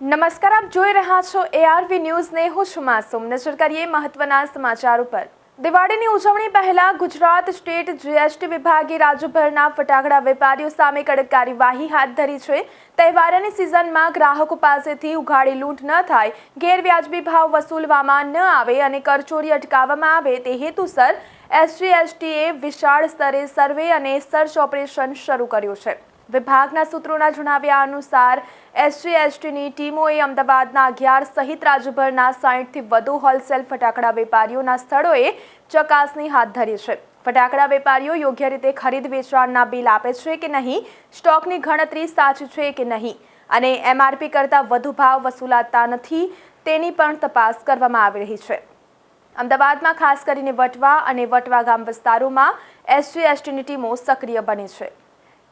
નમસ્કાર, આપ જોઈ રહ્યા છો એઆરવી ન્યૂઝને. હું છું માસુમ. નજર કરીએ મહત્વના સમાચાર ઉપર. દિવાળીની ઉજવણી પહેલા ગુજરાત સ્ટેટ જીએસટી વિભાગે રાજ્યભરના ફટાકડા વેપારીઓ સામે કડક કાર્યવાહી હાથ ધરી છે. તહેવારની સિઝનમાં ગ્રાહકો પાસેથી ઉઘાડી લૂંટ ન થાય, ગેરવ્યાજબી ભાવ વસૂલવામાં ન આવે અને કરચોરી અટકાવવામાં આવે તે હેતુસર એસજીએસટીએ વિશાળ સ્તરે સર્વે અને સર્ચ ઓપરેશન શરૂ કર્યું છે. વિભાગના સૂત્રોના જણાવ્યા અનુસાર, એસજી, એસટીની ટીમોએ અમદાવાદના અગિયાર સહિત રાજ્યભરના સાહીઠથી વધુ હોલસેલ ફટાકડા વેપારીઓના સ્થળોએ ચકાસણી હાથ ધરી છે. ફટાકડા વેપારીઓ યોગ્ય રીતે ખરીદ વેચાણના બિલ આપે છે કે નહીં, સ્ટોકની ગણતરી સાચી છે કે નહીં, અને એમઆરપી કરતાં વધુ ભાવ વસૂલાતા નથી તેની પણ તપાસ કરવામાં આવી રહી છે. અમદાવાદમાં ખાસ કરીને વટવા અને વટવા ગામ વિસ્તારોમાં એસજી, એસટીની ટીમો સક્રિય બની છે.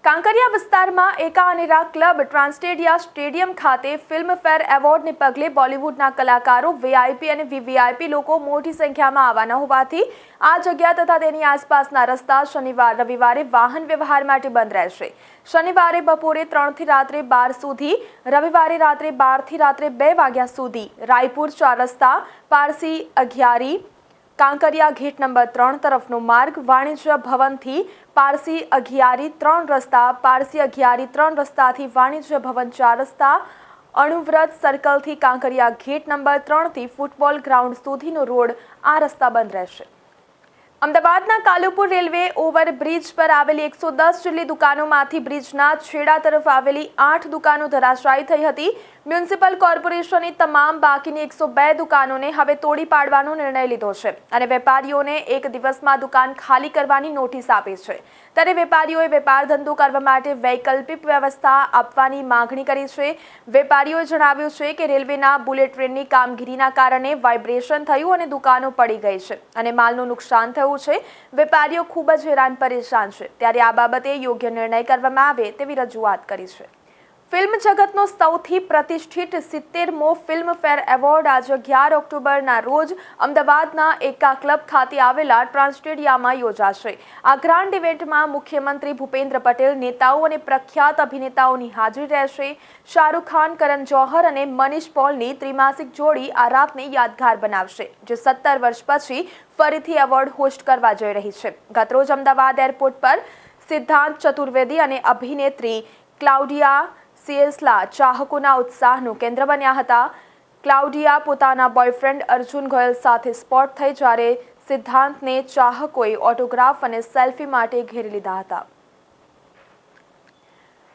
કાંકરિયા વિસ્તારમાં એકા અનેરા ક્લબ ટ્રાન્સટેડિયા સ્ટેડિયમ ખાતે ફિલ્મફેર એવોર્ડને પગલે બોલિવૂડના કલાકારો વીઆઈપી અને વીવીઆઈપી લોકો મોટી સંખ્યામાં આવવાના હોવાથી આ જગ્યા તથા તેની આસપાસના રસ્તા શનિવાર, રવિવારે વાહન વ્યવહાર માટે બંધ રહેશે. શનિવારે બપોરે ત્રણથી રાત્રે બાર સુધી, રવિવારે રાત્રે બારથી રાત્રે બે વાગ્યા સુધી રાયપુર ચાર રસ્તા, પારસી અગિયારી કાંકરિયા ગેટ નંબર ત્રણ તરફનો માર્ગ વાણિજ્ય ભવનથી પારસી અગિયારી ત્રણ રસ્તા, પારસી અગિયારી ત્રણ રસ્તાથી વાણિજ્ય ભવન ચાર રસ્તા, અણુવ્રત સર્કલથી કાંકરિયા ગેટ નંબર ત્રણથી ફૂટબોલ ગ્રાઉન્ડ સુધીનો રોડ આ રસ્તા બંધ રહેશે. અમદાવાદના કાલુપુર રેલવે ઓવરબ્રિજ પર આવેલી એકસો દસ જેટલી દુકાનોમાંથી બ્રિજના છેડા તરફ આવેલી આઠ દુકાનો ધરાશાયી થઈ હતી. મ્યુનિસિપલ કોર્પોરેશનની તમામ બાકીની એકસો બે દુકાનોને હવે તોડી પાડવાનો નિર્ણય લીધો છે અને વેપારીઓને એક દિવસમાં દુકાન ખાલી કરવાની નોટિસ આપી છે. ત્યારે વેપારીઓએ વેપાર ધંધો કરવા માટે વૈકલ્પિક વ્યવસ્થા આપવાની માંગણી કરી છે. વેપારીઓએ જણાવ્યું છે કે રેલવેના બુલેટ ટ્રેનની કામગીરીના કારણે વાઇબ્રેશન થયું અને દુકાનો પડી ગઈ છે અને માલનું નુકસાન થયું છે. વેપારીઓ ખૂબ જ હેરાન પરેશાન છે. ત્યારે આ બાબતે યોગ્ય નિર્ણય કરવામાં આવે તેવી રજૂઆત કરી છે. ફિલ્મ જગતનો સૌથી પ્રતિષ્ઠિત સિત્તેરમો ફિલ્મફેર એવોર્ડ આજે અગિયાર ઓક્ટોબરના રોજ અમદાવાદના એકા ક્લબ ખાતે આવેલા ટ્રાન્સટેડિયામાં યોજાશે. આ ગ્રાન્ડ ઇવેન્ટમાં મુખ્યમંત્રી ભૂપેન્દ્ર પટેલ, નેતાઓ અને પ્રખ્યાત અભિનેતાઓની હાજરી રહેશે. શાહરૂખ ખાન, કરણ જોહર અને મનીષ પોલની ત્રિમાસિક જોડી આ રાતને યાદગાર બનાવશે, જે સત્તર વર્ષ પછી ફરીથી એવોર્ડ હોસ્ટ કરવા જઈ રહી છે. ગતરોજ અમદાવાદ એરપોર્ટ પર સિદ્ધાંત ચતુર્વેદી અને અભિનેત્રી ક્લાઉડિયા સિએસલા ચાહકોના ઉત્સાહનું કેન્દ્ર બન્યા હતા. ક્લાઉડિયા પોતાના બોયફ્રેન્ડ અર્જુન ગોયલ સાથે સ્પોટ થઈ જ્યારે સિદ્ધાંતને ચાહકોએ ઓટોગ્રાફ અને સેલ્ફી માટે ઘેરી લીધા હતા.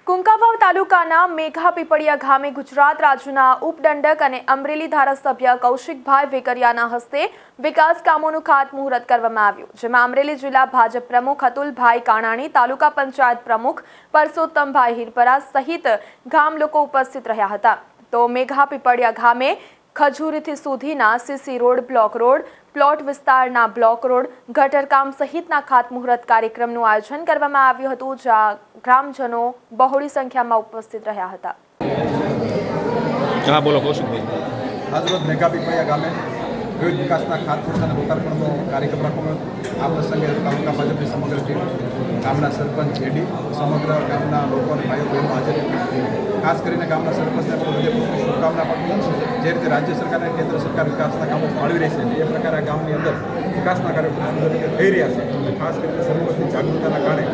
કુંકાવાવ તાલુકાના મેઘા પીપળિયા ગામે ગુજરાત રાજ્યના ઉપદંડક અને અમરેલી ધારાસભ્ય કૌશિકભાઈ વેકરિયાના હસ્તે વિકાસ કામોનું ખાતમુહૂર્ત કરવામાં આવ્યું, જેમાં અમરેલી જિલ્લા ભાજપ પ્રમુખ અતુલભાઈ કાણાણી, તાલુકા પંચાયત પ્રમુખ પરસોત્તમભાઈ હિરપરા સહિત ગામ લોકો ઉપસ્થિત રહ્યા હતા. તો મેઘા પીપળિયા ગામે ખજૂરીથી સુધીના CC road block road plot વિસ્તારના બ્લોક રોડ ગટરકામ સહિતના ખાતમુહૂર્ત કાર્યક્રમનું આયોજન કરવામાં આવ્યું હતું જ્યાં ગ્રામજનો બહોળી સંખ્યામાં ઉપસ્થિત રહ્યા હતા. હા બોલો કૌશિકભાઈ આજરોજ ગામે વિવિધ વિકાસના ખાતમુહૂર્ત લોકાર્પણનો કાર્યક્રમ રાખવામાં આ પ્રસંગે તાલુકા ભાજપની સમગ્ર ટીમ, ગામના સરપંચ જેડી, સમગ્ર ગામના લોકો અને ભાઈઓ બહેનો હાજર ખાસ કરીને ગામના સરપંચને પણ હૃદયપૂર્વક શુભકામના પાઠવું જે રીતે રાજ્ય સરકાર અને કેન્દ્ર સરકાર વિકાસના કામો ફાળવી રહી છે, એ પ્રકારે ગામની અંદર વિકાસના કાર્યો ખૂબ સુંદર રીતે થઈ રહ્યા છે. ખાસ કરીને સરપંચની જાગૃતતાના કારણે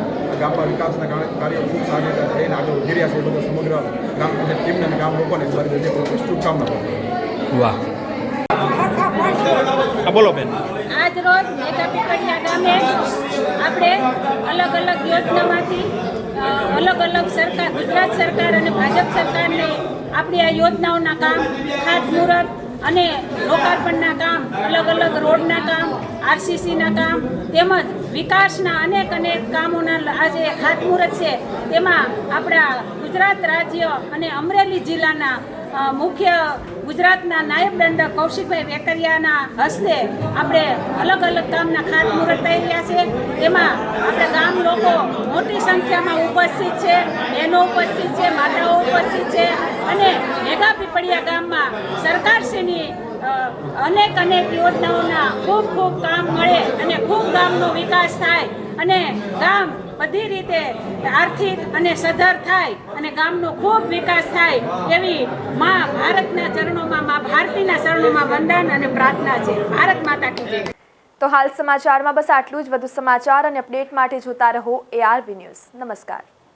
ગામના વિકાસના કાર્યો ખૂબ સારી રીતે થઈને આગળ વધી રહ્યા છે. એ બધા સમગ્ર પંચાયત ટીમને અને ગામ લોકોને મારી હૃદયપૂર્વક શુભકામના વાહ. હા, બોલો બેન. આજ રોજ મેઘા પીપળિયા ગામે આપણે અલગ અલગ યોજનામાંથી અલગ અલગ સરકાર, ગુજરાત સરકાર અને ભાજપ સરકારને આપણી આ યોજનાઓના કામ ખાતમુહૂર્ત અને લોકાર્પણના કામ, અલગ અલગ રોડના કામ, આરસીસીના કામ, તેમજ વિકાસના અનેક અનેક કામોના આજે ખાતમુહૂર્ત છે, તેમાં આપણા ગુજરાત રાજ્ય અને અમરેલી જિલ્લાના મુખ્ય ગુજરાતના નાયબ દંડક કૌશિકભાઈ વેકરિયાના હસ્તે આપણે અલગ અલગ કામના ખાતમુહૂર્ત થઈ રહ્યા છે. તેમાં આપણે ગામ લોકો મોટી સંખ્યામાં ઉપસ્થિત છે, બહેનો ઉપસ્થિત છે, માતાઓ ઉપસ્થિત છે અને મેઘા પીપળિયા ગામમાં સરકારશ્રીની અનેક અનેક યોજનાઓના ખૂબ ખૂબ કામ મળે અને ખૂબ ગામનો વિકાસ થાય. અને ગામ બધી રીતે આર્થિક અને સધર થાય અને ગામનો ખૂબ વિકાસ થાય એવી મા ભારતના ચરણોમાં, મા ભારતીના ચરણોમાં વંદન અને પ્રાર્થના છે. ભારત માતા કી જય. તો હાલ સમાચારમાં બસ આટલું જ. વધુ સમાચાર અને અપડેટ માટે જોતા રહો એઆરવી ન્યૂઝ નમસ્કાર.